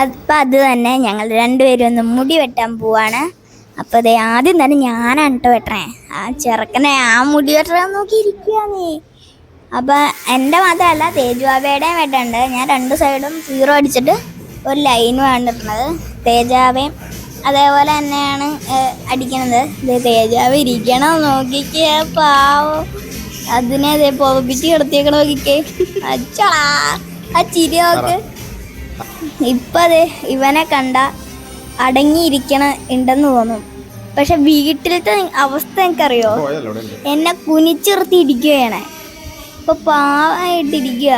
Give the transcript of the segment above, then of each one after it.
അപ്പം അത് തന്നെ ഞങ്ങൾ രണ്ടുപേരും ഒന്ന് മുടി വെട്ടാൻ പോവാണ്. അപ്പോൾ അതെ ആദ്യം തന്നെ ഞാനാണ് കേട്ടോ വെട്ടണേ. ആ ചെറുക്കനെ ആ മുടി വെട്ടാൻ നോക്കി നീ അപ്പം എന്റെ മാത്രമല്ല തേജുവാബയുടെയും വെട്ടുണ്ട്. ഞാൻ രണ്ട് സൈഡും സീറോ അടിച്ചിട്ട് ഒരു ലൈൻ വേണ്ടിട്ടുള്ളത് തേജാവയും അതേപോലെ തന്നെയാണ് അടിക്കണത്. ഇത് തേജാവ് ഇരിക്കണോ നോക്കിക്കേ പാവോ. അതിനെ ഇതേ പൊതപ്പിച്ച് കിടത്തിയേക്കണ നോക്കിക്കേ. അച്ചാ ആ ചിരി നോക്ക്. ഇപ്പൊ അതെ ഇവനെ കണ്ട അടങ്ങിയിരിക്കണ ഉണ്ടെന്ന് തോന്നും. പക്ഷെ വീട്ടിലത്തെ അവസ്ഥ എനിക്കറിയോ? എന്നെ കുനിച്ചിർത്തി ഇരിക്കുകയാണ്. ഇപ്പൊ പാവായിട്ടിരിക്കുക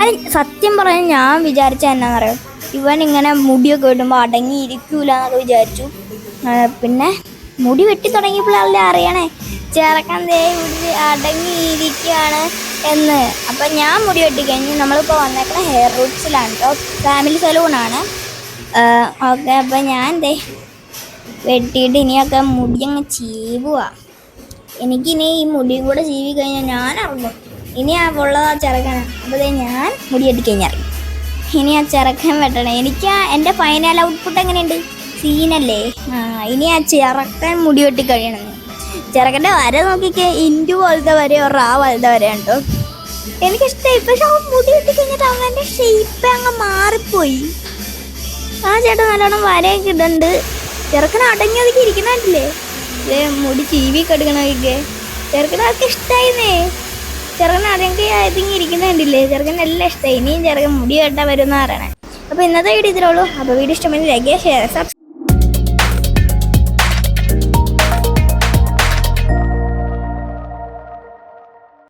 അല്ല സത്യം പറഞ്ഞാൽ ഞാൻ വിചാരിച്ച എന്നാന്നറിയോ ഇവൻ ഇങ്ങനെ മുടിയൊക്കെ വെട്ടുമ്പോൾ അടങ്ങിയിരിക്കൂല എന്നൊക്കെ വിചാരിച്ചു പിന്നെ മുടി വെട്ടി തുടങ്ങിയപ്പോഴല്ലേ അറിയണേ? ചേർക്കാൻ ദേ ഇവിടെ അടങ്ങിയിരിക്കുകയാണ്. എന്ന്. അപ്പം ഞാൻ മുടി വെട്ടി കഴിഞ്ഞ് നമ്മളിപ്പോൾ വന്നേക്കുന്ന ഹെയർ റൂട്ട്സിലാണ് കേട്ടോ ഫാമിലി സലൂണാണ് ഓക്കെ അപ്പം ഞാൻ എന്തേ വെട്ടിയിട്ട് ഇനിയൊക്കെ മുടി അങ്ങ് ചീവുക. എനിക്കിനി ഈ മുടി കൂടെ ചീവി കഴിഞ്ഞാൽ ഞാൻ അറിഞ്ഞു ഇനി ആ ഉള്ളത് ആ ചെറുക്കനാണ് അപ്പോൾ ദേ ഞാൻ മുടി വെട്ടി കഴിഞ്ഞാൽ ഇറങ്ങി. ഇനി ആ ചെറുക്കൻ വെട്ടണം. എനിക്ക് എന്റെ ഫൈനൽ ഔട്ട്പുട്ട് എങ്ങനെയുണ്ട്? സീനല്ലേ ആ ഇനി ആ ചെറുക്കൻ മുടി വെട്ടി കഴിയണം. ചെറുക്കന്റെ വര നോക്കിക്കേ ഇൻഡു പോലത്തെ വരെ റാ പോലത്തെ ഉണ്ടോ എനിക്കിഷ്ടമായി പക്ഷെ അവൻ മുടി വെട്ടി കഴിഞ്ഞിട്ട് അവന്റെ ഷേപ്പ് അങ്ങ് മാറിപ്പോയി. ആ ചേട്ടൻ നല്ലോണം വരയൊക്കെ ഇടുന്നുണ്ട്. ചെറുക്കൻ അടങ്ങി ഒതുക്കി ഇരിക്കണല്ലേ ഇതേ മുടി ചീവി കെടുക്കണൊക്കെ ചെറുക്കനൊക്കെ ഇഷ്ടമായിന്നേ ചെറുക്കൻ അടങ്ങി ഒതുങ്ങി ഇരിക്കുന്നുണ്ടില്ലേ ചെറുക്കൻ എല്ലാം ഇഷ്ടമായി ഇനിയും ചെറുക്കൻ മുടി കെട്ടാൻ വരുമെന്ന് പറയണേ. അപ്പോൾ ഇന്നത്തെ വീഡിയോ ഇതിലുള്ളൂ അപ്പോൾ വീഡിയോ ഇഷ്ടമെങ്കിൽ ലൈക്ക് ഷെയർ സബ്സ്ക്രൈബ്